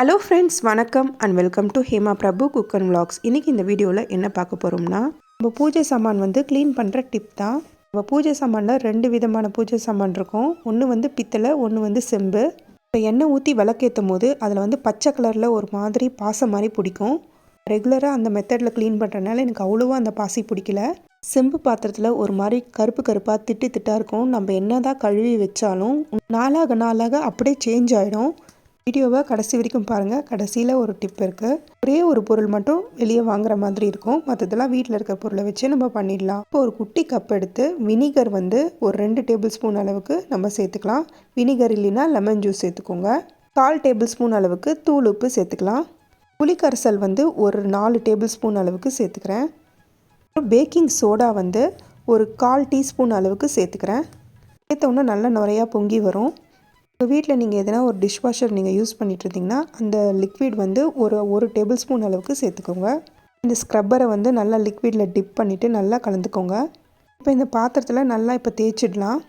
Hello friends வணக்கம் and welcome to Hema Prabhu cook and vlogs. இன்றைக்கி இந்த வீடியோவில் என்ன பார்க்க போகிறோம்னா நம்ம பூஜை சாமான் வந்து க்ளீன் பண்ணுற டிப் தான். நம்ம பூஜை சாமானில் ரெண்டு விதமான பூஜை சாமான் இருக்கும். ஒன்று வந்து பித்தளை ஒன்று வந்து செம்பு. இப்போ எண்ணெய் ஊற்றி விளக்கேற்றும் போது அதில் வந்து பச்சை கலரில் ஒரு மாதிரி பாசம் மாதிரி பிடிக்கும். ரெகுலராக அந்த மெத்தடில் க்ளீன் பண்ணுறதுனால எனக்கு அவ்வளோவா அந்த பாசி பிடிக்கல. செம்பு பாத்திரத்தில் ஒரு மாதிரி கருப்பு கருப்பாக திட்டு திட்டாக இருக்கும். நம்ம என்ன தான் கழுவி வச்சாலும் நாளாக நாளாக அப்படியே சேஞ்ச் ஆகிடும் வீடியோவை கடைசி வரைக்கும் பாருங்கள் கடைசியில் ஒரு டிப் இருக்குது ஒரே ஒரு பொருள் மட்டும் வெளியே வாங்குற மாதிரி இருக்கும். மற்றதெல்லாம் வீட்டில் இருக்கிற பொருளை வச்சு நம்ம பண்ணிடலாம். இப்போ ஒரு குட்டி கப் எடுத்து வினிகர் வந்து ஒரு ரெண்டு டேபிள் ஸ்பூன் அளவுக்கு நம்ம சேர்த்துக்கலாம். வினிகர் இல்லைன்னா லெமன் ஜூஸ் சேர்த்துக்கோங்க. கால் டேபிள் ஸ்பூன் அளவுக்கு தூள் உப்பு சேர்த்துக்கலாம். புளிக்கரைசல் வந்து ஒரு நாலு டேபிள் ஸ்பூன் அளவுக்கு சேர்த்துக்கிறேன். பேக்கிங் சோடா வந்து ஒரு கால் டீஸ்பூன் அளவுக்கு சேர்த்துக்கிறேன். சேர்த்தோன்னே நல்லா நிறையா பொங்கி வரும். உங்கள் வீட்டில் நீங்கள் எதனா ஒரு டிஷ் வாஷர் நீங்கள் யூஸ் பண்ணிட்டு இருந்தீங்கன்னா அந்த லிக்விட் வந்து ஒரு ஒரு டேபிள் ஸ்பூன் அளவுக்கு சேர்த்துக்கோங்க. இந்த ஸ்க்ரப்பரை வந்து நல்லா லிக்விடில் டிப் பண்ணிவிட்டு நல்லா கலந்துக்கோங்க. இப்போ இந்த பாத்திரத்தில் நல்லா இப்போ தேய்ச்சிடலாம்.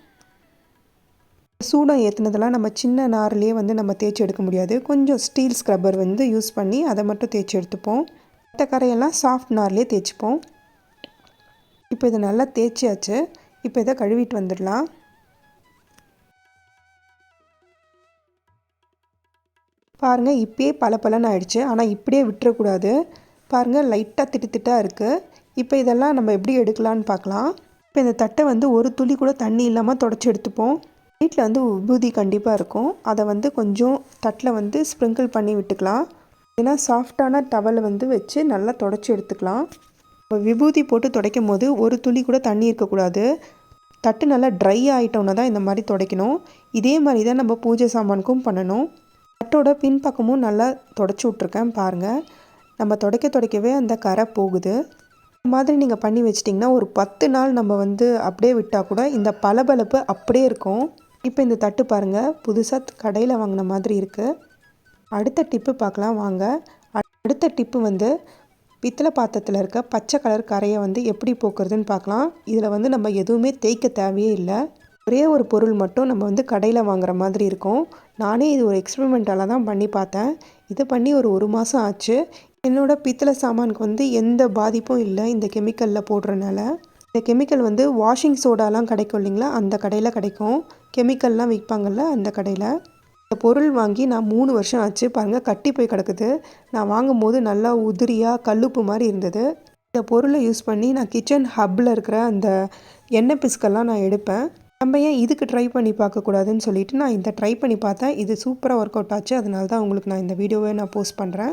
சூடம் ஏற்றுனதெல்லாம் நம்ம சின்ன நார்லேயே வந்து நம்ம தேய்ச்சி எடுக்க முடியாது. கொஞ்சம் ஸ்டீல் ஸ்க்ரப்பர் வந்து யூஸ் பண்ணி அதை மட்டும் தேய்ச்சி எடுத்துப்போம். மற்ற கரையெல்லாம் சாஃப்ட் நார்லேயே தேய்ச்சிப்போம். இப்போ இதை நல்லா தேய்ச்சியாச்சு. இப்போ இதை கழுவிட்டு வந்துடலாம். பாருங்கள் இப்பயே பல பலன்னு ஆயிடுச்சு. ஆனால் இப்படியே விட்டுறக்கூடாது. பாருங்கள் லைட்டாக திட்டு திட்டாக இருக்குது இப்போ இதெல்லாம் நம்ம எப்படி எடுக்கலான்னு பார்க்கலாம். இப்போ இந்த தட்டை வந்து ஒரு துளி கூட தண்ணி இல்லாமல் தொடச்சி எடுத்துப்போம். வீட்டில் வந்து விபூதி கண்டிப்பாக இருக்கும். அதை வந்து கொஞ்சம் தட்டில் வந்து ஸ்ப்ரிங்கிள் பண்ணி விட்டுக்கலாம். ஏன்னா சாஃப்டான டவலை வந்து வச்சு நல்லா தொடச்சி எடுத்துக்கலாம். இப்போ விபூதி போட்டு துடைக்கும் போது ஒரு துளி கூட தண்ணி இருக்கக்கூடாது. தட்டு நல்லா ட்ரை ஆகிட்டோன்னா தான் இந்த மாதிரி துடைக்கணும். இதே மாதிரி தான் நம்ம பூஜை சாமானுக்கும் பண்ணணும். தட்டோட பின்பக்கமும் நல்லா தொடச்சி விட்ருக்கேன் பாருங்கள் நம்ம துடைக்க துடைக்கவே அந்த கரை போகுது. இந்த மாதிரி நீங்கள் பண்ணி வச்சிட்டிங்கன்னா ஒரு பத்து நாள் நம்ம வந்து அப்படியே விட்டால் கூட இந்த பளபளப்பு அப்படியே இருக்கும். இப்போ இந்த தட்டு பாருங்கள் புதுசாக கடையில் வாங்கின மாதிரி இருக்குது அடுத்த டிப்பு பார்க்கலாம் வாங்க. அடுத்த டிப்பு வந்து பித்தளை பாத்திரத்தில் இருக்க பச்சை கலர் கரையை வந்து எப்படி போக்குறதுன்னு பார்க்கலாம். இதில் வந்து நம்ம எதுவுமே தேய்க்க தேவையே இல்லை. ஒரே ஒரு பொருள் மட்டும் நம்ம வந்து கடையில் வாங்குற மாதிரி இருக்கும். நானே இது ஒரு எக்ஸ்பெரிமெண்ட்டால் தான் பண்ணி பார்த்தேன். இதை பண்ணி ஒரு ஒரு மாதம் ஆச்சு. என்னோடய பித்தளை சாமானுக்கு வந்து எந்த பாதிப்பும் இல்லை. இந்த கெமிக்கலில் போடுறனால. இந்த கெமிக்கல் வந்து வாஷிங் சோடாலாம் கிடைக்கும் இல்லைங்களா? அந்த கடையில் கிடைக்கும். கெமிக்கல்லாம் விற்பாங்கள்ல அந்த கடையில். இந்த பொருள் வாங்கி நான் மூணு வருஷம் ஆச்சு. பாருங்கள் கட்டி போய் கிடக்குது. நான் வாங்கும்போது நல்லா உதிரியாக கல்லுப்பு மாதிரி இருந்தது. இந்த பொருளை யூஸ் பண்ணி நான் கிச்சன் ஹப்பில் இருக்கிற அந்த எண்ணெய் பிஸ்கெல்லாம் நான் எடுப்பேன். நம்ம ஏன் இதுக்கு ட்ரை பண்ணி பார்க்கக்கூடாதுன்னு சொல்லிட்டு நான் இந்த ட்ரை பண்ணி பார்த்தேன். இது சூப்பராக ஒர்க் அவுட் ஆச்சு. அதனால தான் உங்களுக்கு நான் இந்த வீடியோவை நான் போஸ்ட் பண்ணுறேன்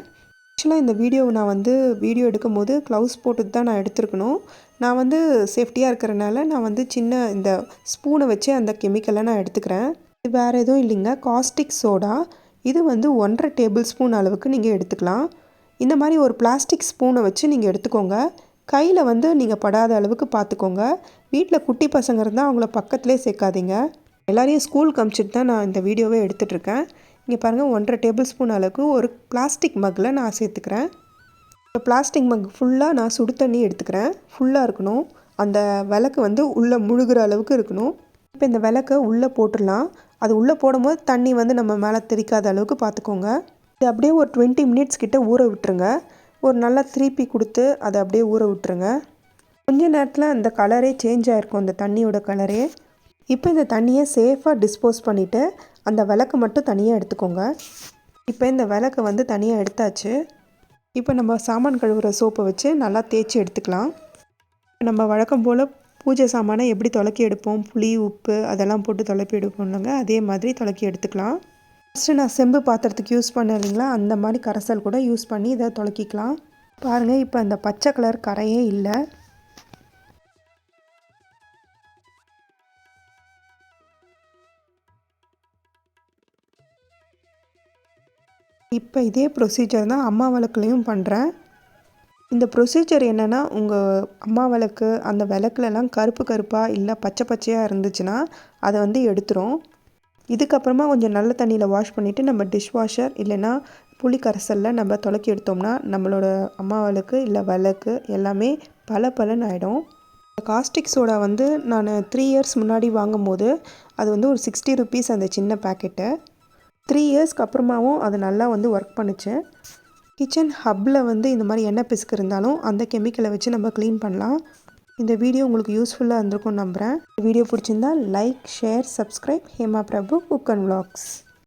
ஆக்சுவலாக இந்த வீடியோவை நான் வந்து வீடியோ எடுக்கும் போது க்ளவுஸ் போட்டு தான் நான் எடுத்துருக்கணும். நான் வந்து சேஃப்டியாக இருக்கிறனால நான் வந்து சின்ன இந்த ஸ்பூனை வச்சு அந்த கெமிக்கலை நான் எடுத்துக்கிறேன். இது வேறு எதுவும் இல்லைங்க. காஸ்டிக் சோடா இது வந்து ஒன்றரை டேபிள் ஸ்பூன் அளவுக்கு நீங்கள் எடுத்துக்கலாம். இந்த மாதிரி ஒரு பிளாஸ்டிக் ஸ்பூனை வச்சு நீங்கள் எடுத்துக்கோங்க. கையில் வந்து நீங்கள் படாத அளவுக்கு பார்த்துக்கோங்க வீட்டில் குட்டி பசங்க இருந்தால் அவங்கள பக்கத்துலேயே சேர்க்காதீங்க. எல்லாரையும் ஸ்கூலுக்கு அமுச்சிட்டு தான் நான் இந்த வீடியோவே எடுத்துகிட்ருக்கேன் இங்கே பாருங்கள் ஒன்றரை டேபிள் ஸ்பூன் அளவுக்கு ஒரு பிளாஸ்டிக் மக்கில் நான் சேர்த்துக்கிறேன். இப்போ பிளாஸ்டிக் மக் ஃபுல்லாக நான் சுடு தண்ணி எடுத்துக்கிறேன். ஃபுல்லாக இருக்கணும். அந்த விளக்கு வந்து உள்ளே முழுகிற அளவுக்கு இருக்கணும். இப்போ இந்த விளக்கை உள்ளே போட்டுடலாம். அது உள்ளே போடும்போது தண்ணி வந்து நம்ம மேலே தெரிக்காத அளவுக்கு பார்த்துக்கோங்க இது அப்படியே ஒரு டுவெண்ட்டி மினிட்ஸ் கிட்டே ஊற விட்டுருங்க. ஒரு நல்லா திருப்பி கொடுத்து அதை அப்படியே ஊற விட்டுருங்க. கொஞ்ச நேரத்தில் அந்த கலரே சேஞ்ச் ஆகிருக்கும் அந்த தண்ணியோட கலரே. இப்போ இந்த தண்ணியை சேஃபாக டிஸ்போஸ் பண்ணிவிட்டு அந்த விளக்கு மட்டும் தனியாக எடுத்துக்கோங்க. இப்போ இந்த விளக்கை வந்து தனியாக எடுத்தாச்சு. இப்போ நம்ம சாமான் கழுவுற சோப்பை வச்சு நல்லா தேய்ச்சி எடுத்துக்கலாம். நம்ம வழக்கம் போல் பூஜை சாமானை எப்படி தொலைக்கி எடுப்போம்? புளி உப்பு அதெல்லாம் போட்டு தொலைப்பி எடுப்போம்லங்க அதே மாதிரி தொலைக்கி எடுத்துக்கலாம். ஃபஸ்ட்டு நான் செம்பு பாத்திரத்துக்கு யூஸ் பண்ணேன் இல்லைங்களா? அந்த மாதிரி கரைசல் கூட யூஸ் பண்ணி இதை தொலைக்கிக்கலாம். பாருங்கள் இப்போ அந்த பச்சை கலர் கரையே இல்லை. இப்போ இதே ப்ரொசீஜர் தான் அம்மா விளக்குலையும் பண்ணுறேன் இந்த ப்ரொசீஜர் என்னென்னா உங்கள் அம்மா விளக்கு அந்த விளக்குலலாம் கருப்பு கருப்பாக இல்லை பச்சை பச்சையாக இருந்துச்சுன்னா அதை வந்து எடுத்துரும். இதுக்கப்புறமா கொஞ்சம் நல்ல தண்ணியில் வாஷ் பண்ணிவிட்டு நம்ம டிஷ் வாஷர் இல்லைன்னா புளி கரைசலில் நம்ம துளக்கி எடுத்தோம்னா நம்மளோட அம்மாவளுக்கு இல்லை விளக்கு எல்லாமே பல பலன் ஆகிடும் காஸ்டிக் சோடா வந்து நான் த்ரீ இயர்ஸ் முன்னாடி வாங்கும்போது அது வந்து ஒரு சிக்ஸ்டி ருபீஸ் அந்த சின்ன பேக்கெட்டு த்ரீ இயர்ஸ்க்கு அப்புறமாவும் அது நல்லா வந்து ஒர்க் பண்ணுச்சு. கிச்சன் ஹப்பில் வந்து இந்த மாதிரி எண்ணெய் பிசுக்கு இருந்தாலும் அந்த கெமிக்கலை வச்சு நம்ம க்ளீன் பண்ணலாம். இந்த வீடியோ உங்களுக்கு யூஸ்ஃபுல்லாக இருந்திருக்கும்னு நம்புகிறேன் வீடியோ பிடிச்சிருந்தா like share subscribe Hema Prabhu cook and vlogs.